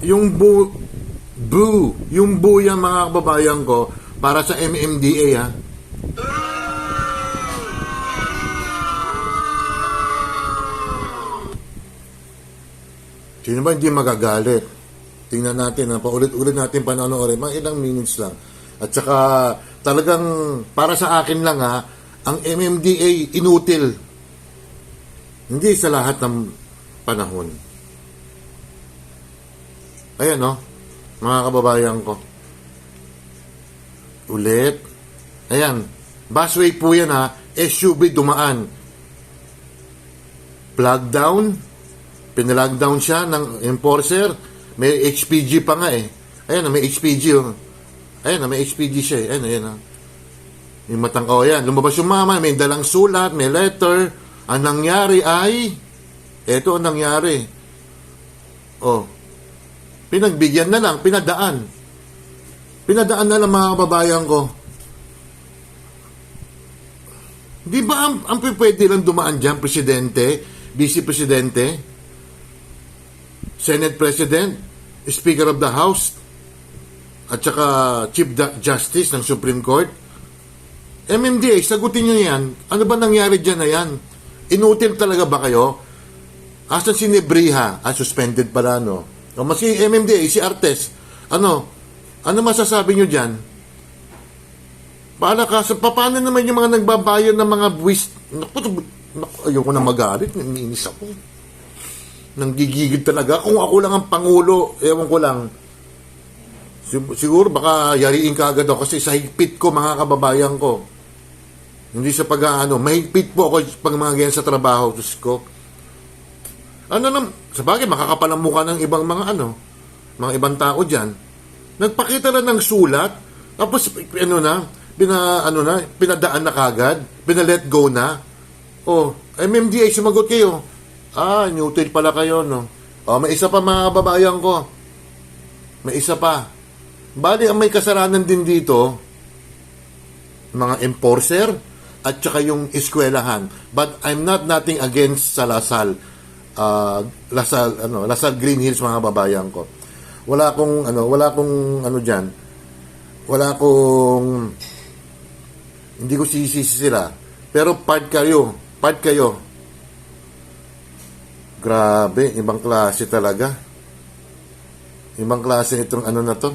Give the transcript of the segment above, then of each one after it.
yung bu, bu, yung bu yan mga kababayan ko, para sa MMDA ha. Sino ba hindi magagalit? Tingnan natin, ha? paulit-ulit natin panonoorin, mga ilang minutes lang. At saka talagang para sa akin lang ha, ang MMDA inutil. Hindi sa lahat ng panahon. Ayan no, mga kababayan ko. Ulit. Ayan, busway po yan ha, SUV dumaan. Plug down, pinalagdown siya ng enforcer. May HPG pa nga eh. Ayan, may HPG. Oh. Ayan, may HPG siya eh. Ayan, ayan. ah. Yung matang, oh yan. Lumabas yung mama, may dalang sulat, may letter. Ang nangyari ay, eto ang nangyari. Oh, pinagbigyan na lang, pinadaan. Pinadaan na lang mga kababayan ko. Di ba ang, ang pwede lang dumaan dyan, Presidente, Vice Presidente, Senate President, Speaker of the House, at saka Chief Justice ng Supreme Court? MMDA, sagutin nyo yan. Ano ba nangyari dyan na yan? Inutil talaga ba kayo? Asan si Nebriha? Ah, suspended pala, no? O, mas si MMDA, si Artes. Ano? Ano masasabi nyo dyan? Paano ka? Pa, paano naman yung mga nagbabayad ng mga buwis? Naku, naku, ayoko na magalit. Naninis ako. Nanggigigil talaga. Kung ako lang ang Pangulo, ewan ko lang. Sig- Siguro baka yariin ka agad ako kasi sa higpit ko mga kababayan ko. Hindi sa pag-ano, mahigpit po ako pag mga ganyan sa trabaho, Diyos ko. Ano nam, sa bagay, makakapal ang mukha ng ibang mga ano, mga ibang tao dyan. Nagpakita lang ng sulat, tapos ano na, pina, ano na, pinadaan na kagad, pina-let go na. Oh, MMDA, sumagot kayo. Ah, neutral pala kayo, no? Oh, may isa pa mga kababayan ko. May isa pa. Bali, ang may kasalanan din dito, mga enforcer, at saka yung eskwelahan. But I'm not nothing against sa Lasal. Uh, Lasal, ano, Lasal Green Hills, mga kababayan ko. Wala akong, ano, wala akong, ano dyan, wala akong, hindi ko sisisi sila. Pero part kayo, part kayo. Grabe, ibang klase talaga. Ibang klase itong ano na to.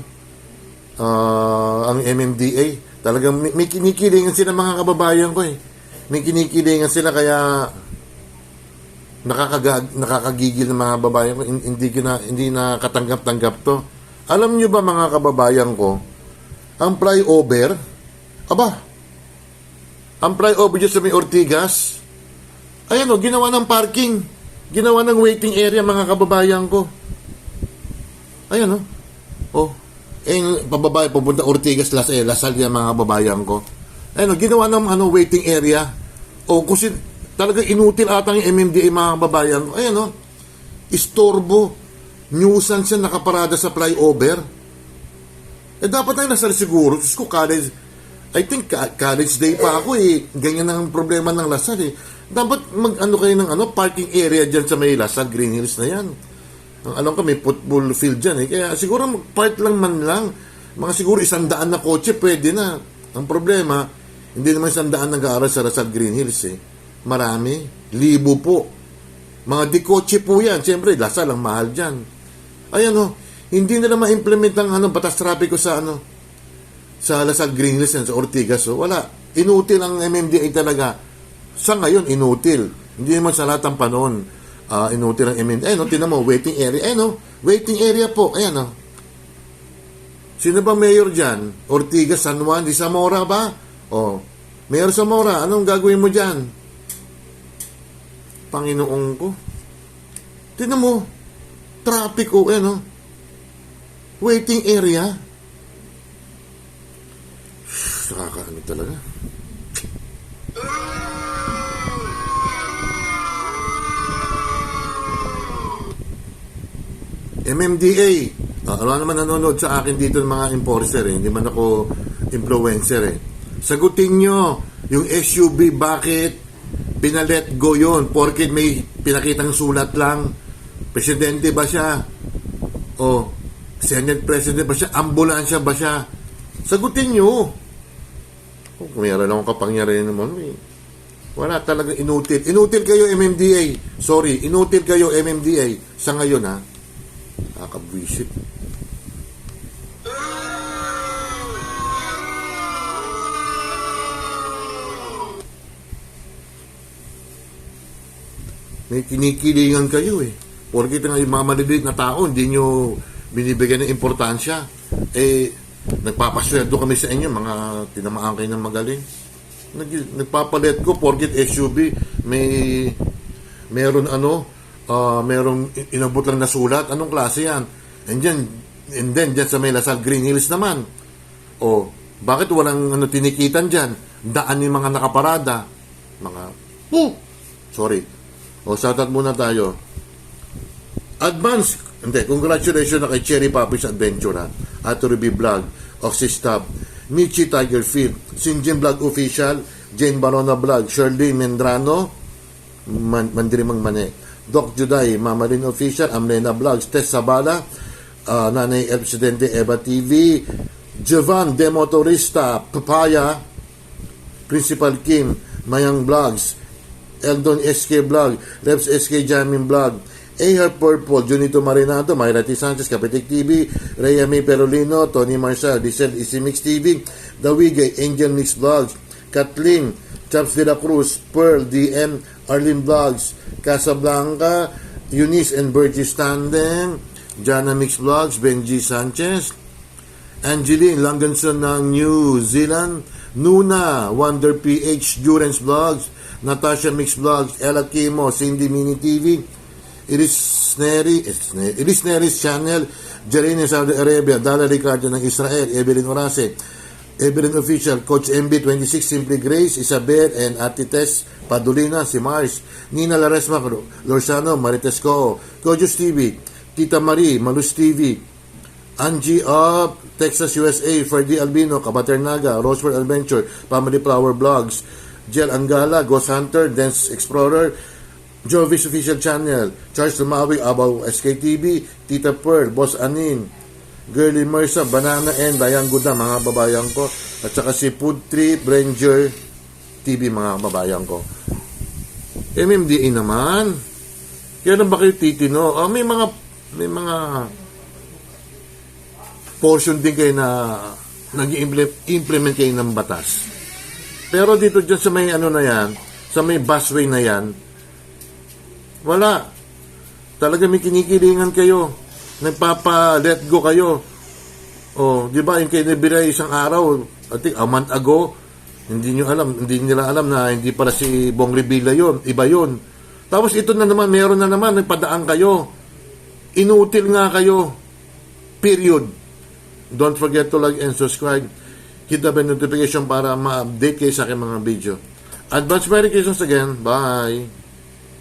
Ah, ang MMDA. Talagang may, may kinikilingan sila mga kababayan ko eh. May kinikilingan sila kaya nakakagag, nakakagigil ng mga babayan ko. Hin- Hindi, na, hindi na katanggap-tanggap to. Alam nyo ba mga kababayan ko, ang flyover, aba, ang flyover dyan sa may Ortigas, ayan o, ginawa ng parking. Ginawa ng waiting area mga kababayan ko. Ayan o. Oh. Eh, pababay, pupunta Ortigas, Las, eh, Lasal yan mga kababayan ko. Ayan o, ginawa ng ano, waiting area. O, kasi talaga inutil ata yung MMDA mga kababayan ko. Ayan o. Istorbo. Nuisance yan nakaparada sa flyover. Eh, dapat na nasa siguro. Diyos ko, college, I think college day pa ako eh. Ganyan ang problema ng Lasal eh. Dapat mag-ano kayo ng ano, parking area dyan sa may Lasal, Green Hills na yan. Ang alam ko may football field dyan eh. Kaya siguro part lang man lang. Mga siguro isang daan na kotse pwede na. Ang problema, hindi naman isang daan nag-aaral sa Lasal Green Hills eh. Marami. Libo po. Mga di kotse po yan. Siyempre, Lasal ang mahal dyan. Ayan oh, hindi nila ma-implement ang ano, batas trapiko sa ano, sa Lasal Green Hills yan, sa Ortigas. So, wala. Inutil ang MMDA talaga. Sa ngayon, inutil. Hindi naman sa lahat ng panahon ah, inutil ang MMDA. Ayun, no, tinan mo, waiting area. Ayun, no, waiting area po. Ayan, no. Sino ba mayor dyan? Ortigas, San Juan, di Zamora ba? O, Mayor Zamora, anong gagawin mo dyan? Panginoong ko. Tinan mo, traffic o, ayan, no. Waiting area. Nakakaano talaga. MMDA. Ah, ano naman nanonood sa akin dito ng mga enforcer eh. Hindi man ako influencer eh. Sagutin nyo yung SUV bakit pinalet go yon Porkit may pinakitang sulat lang. Presidente ba siya? O Senate President ba siya? Ambulansya ba siya? Sagutin nyo. Kung meron akong kapangyarihan naman, eh. Wala talaga inutil. Inutil kayo MMDA. Sorry, inutil kayo MMDA. Sa ngayon ha. Nakakabwisit. May kinikilingan kayo eh. Porkit nga yung mga maliliit na tao, hindi nyo binibigyan ng importansya. Eh, nagpapasweldo kami sa inyo, mga tinamaan kayo ng magaling. Nag, nagpapalit ko, porkit SUV, may meron ano, ah merong i- inabot lang na sulat. Anong klase yan? And then, and then, dyan sa may Lasal Green Hills naman. O, bakit walang ano, tinikitan dyan? Daan yung mga nakaparada. Mga, oh, sorry. O, shoutout muna tayo. Advance, hindi, congratulations na kay Cherry Puppies Adventure ha. At Ruby Vlog, Oxystab, Michi Tiger Field, Sinjin Vlog Official, Jane Barona Vlog, Shirley Mendrano, Man Mandirimang Mane, Doc Juday, Mama Lynn Official, Amlena Vlogs, Tess Sabala, ah, Nanay El Presidente Eva TV, Jovan De Motorista, Papaya, Principal Kim, Mayang Vlogs, Eldon SK Vlog, Reps SK Jamin Vlog, AR Purple, Junito Marinado, Myra T. Sanchez, Kapitik TV, Rhea May Perolino, Tony Marshall, Diesel Easy Mix TV, Dawigay, Angel Mix Vlogs, Kathleen, Chaps de la Cruz, Pearl, DM, Arlene Vlogs, Casablanca, Eunice and Bertie Standen, Jana Mix Vlogs, Benji Sanchez, Angeline Langanson ng New Zealand, Nuna, Wonder PH, Durance Vlogs, Natasha Mix Vlogs, Ella Kimo, Cindy Mini TV, Iris Neri, Iris Neri's Channel, Jarene Saudi Arabia, Dala Ricardo ng Israel, Evelyn Orase, Evelyn Official, Coach MB26, Simply Grace, Isabel, and Ate Tess Padulina, si Mars, Nina Laresma, Lorsano, Marites Co, Kojus TV, Tita Marie, Malus TV, Angie of Texas, USA, Ferdy Albino, Kabaternaga, Rosewell Adventure, Family Flower Blogs, Jel Angala, Ghost Hunter, Dance Explorer, Jovis Official Channel, Charles Lumawi, Abaw SKTV, Tita Pearl, Boss Anin, Girly Mersa, Banana and Bayang Guda, mga babayan ko, at saka si Food Tree, Branger TV, mga babayan ko. MMDA naman. Kaya na ba kayo titino? Ah, may mga, may mga portion din kayo na nag-implement kayo ng batas. Pero dito dyan sa may ano na yan, sa may busway na yan, wala. Talaga may kinikilingan kayo. Nagpapa-let go kayo. O, di ba, yung kayo nabira isang araw, I think a month ago, hindi nyo alam, hindi nila alam na hindi pala si Bong Revilla yon iba yon Tapos ito na naman, meron na naman, nagpadaan kayo. Inutil nga kayo. Period. Don't forget to like and subscribe. Hit the bell notification para ma-update kayo sa aking mga video. Advance Merry Christmas again. Bye!